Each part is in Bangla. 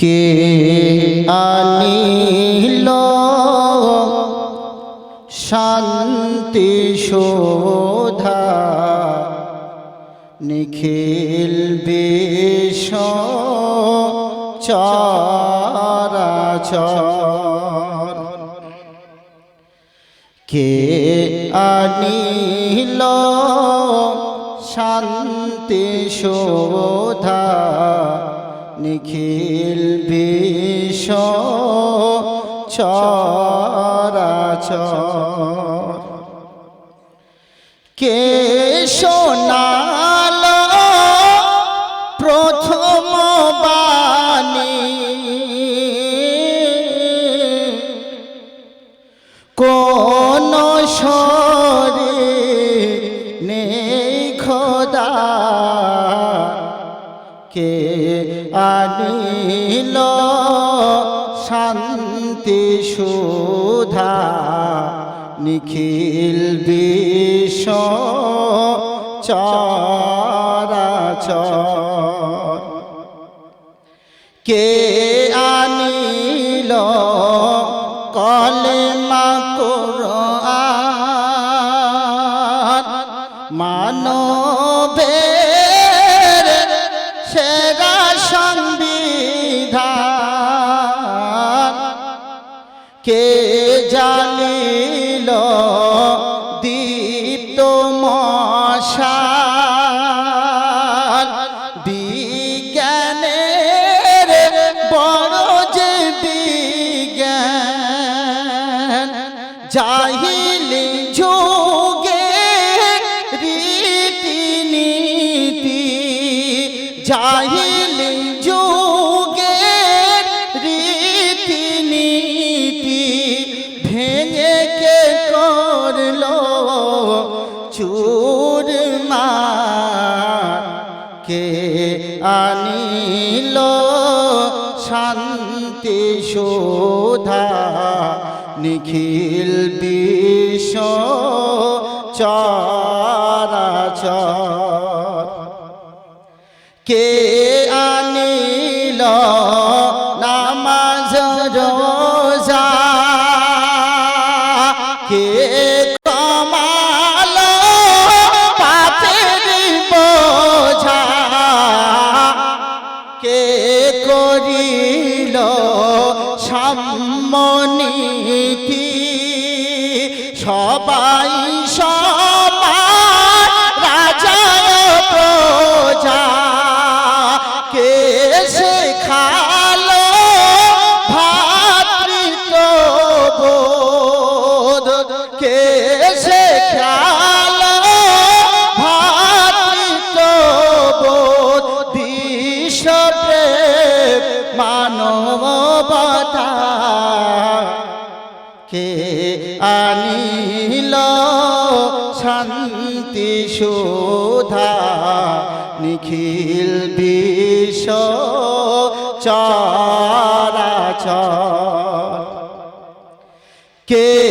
কে আনিল? শান্তি শোধা নিখিল চরাচর। কে আনিল? শান্তি শোধা নিখিল বিষ চরাচর। কে শান্তি শোধা নিখিল বিষ চরাচর। কে আনিল কলেমা কে জানিল দীপ্ত মশাল। বিজ্ঞানের বড় যে বিজ্ঞান জাহিলি চুরমা কে আনিল শান্তি শোধা নিখিল বিষ চরাচর শান্তি শোধা নিখিল বিষ চ কে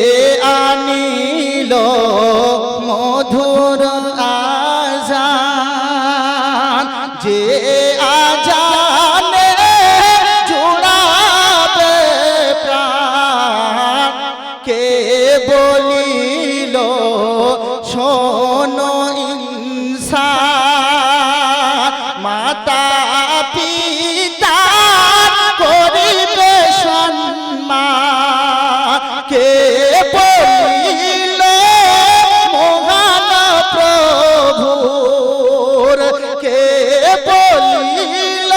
কে বলিল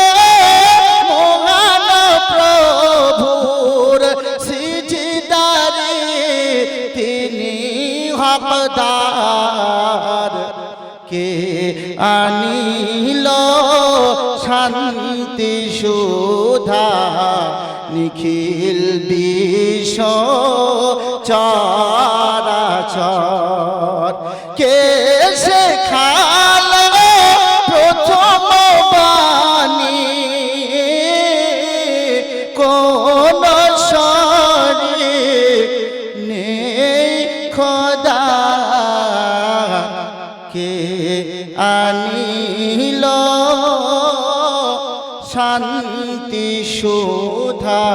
মহান প্রভুর সিজিদারি তিনি হকদার। কে আনিল শান্তি সুধা নিখিল বিষ চরাচর শান্তি শোধা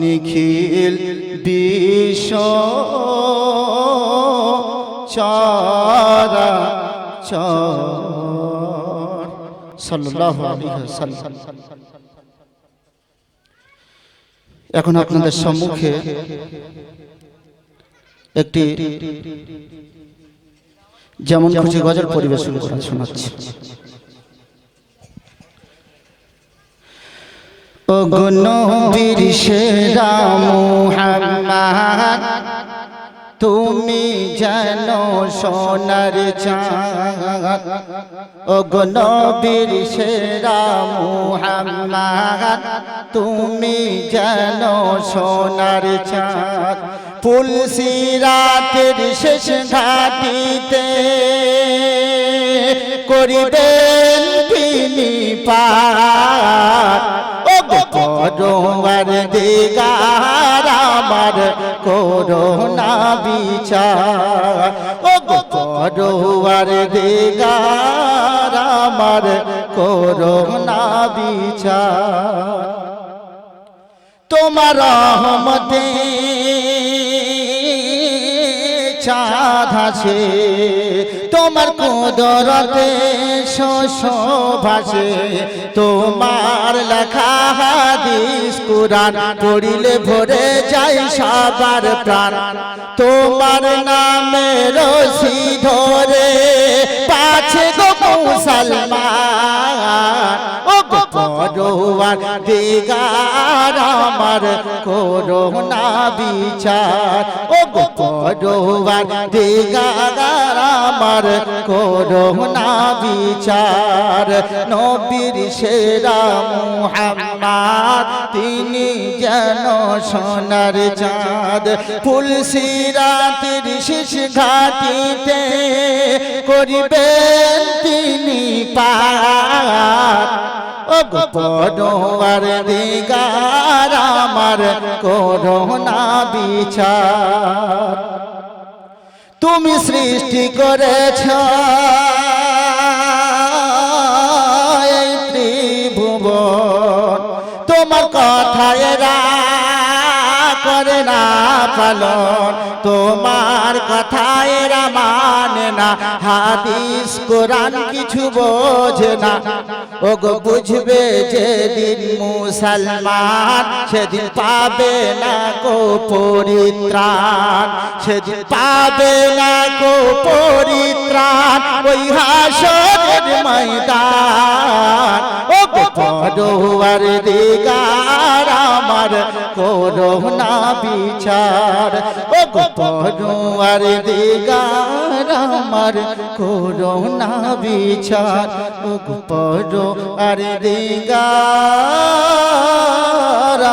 নিখিল বিশ্ব চারা চর। এখন আপনাদের সম্মুখে একটি যেমন খুশি গজল পরিবেশন করা শোনাচ্ছি। ও নবীর সেরা তুমি যেন সোনার চাঁদ। ও নবীর সেরা তুমি যেন সোনার চাঁদ। শেষ ঘাটিতে করিবেন তিনি পার ও পরমার দিগার আমার করোনা বিচার ও পরমার দিগার আমার করোনা বিচার তোমার রহমতে চাঁদ আছে, তোমার কুদরতে শোষ ভাসে তোমার লেখা হাদিস, কুরআন পড়িলে ভরে যায় সবার প্রাণ। তোমার নামে রশি ধরে, পাছে গো মুসলমান। পরোয়ার দিগার আমার করোনা বিচার। ও গো পরোয়ার দিগার আমার করোনা বিচার। নবীর সেরা মুহাম্মদ, তিনি যেন সোনার চাঁদ। ফুলসিরাতের শেষ ঘাটিতে করিবেন তিনি পার ও দিগার আমার করোনা বিচার। তুমি সৃষ্টি করেছ পালন তোমার কথা এরা মানে না। হাদিস, কোরআন কিছু বোঝে না। ও গো বুঝবে যেদিন মুসলমান, সেদিন পাবে না কো পরিত্রাণ। সেদিন পাবে না কো পরিত্রাণ। ওই হাসরের ময়দান। ও গো পরোয়ার দিগার আমার করোনা বিচার। ও গো পরোয়ার দিগার আমার করোনা বিচার। ও গো পরোয়ার দিগার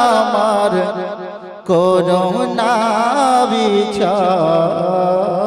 আমার করোনা বিচার।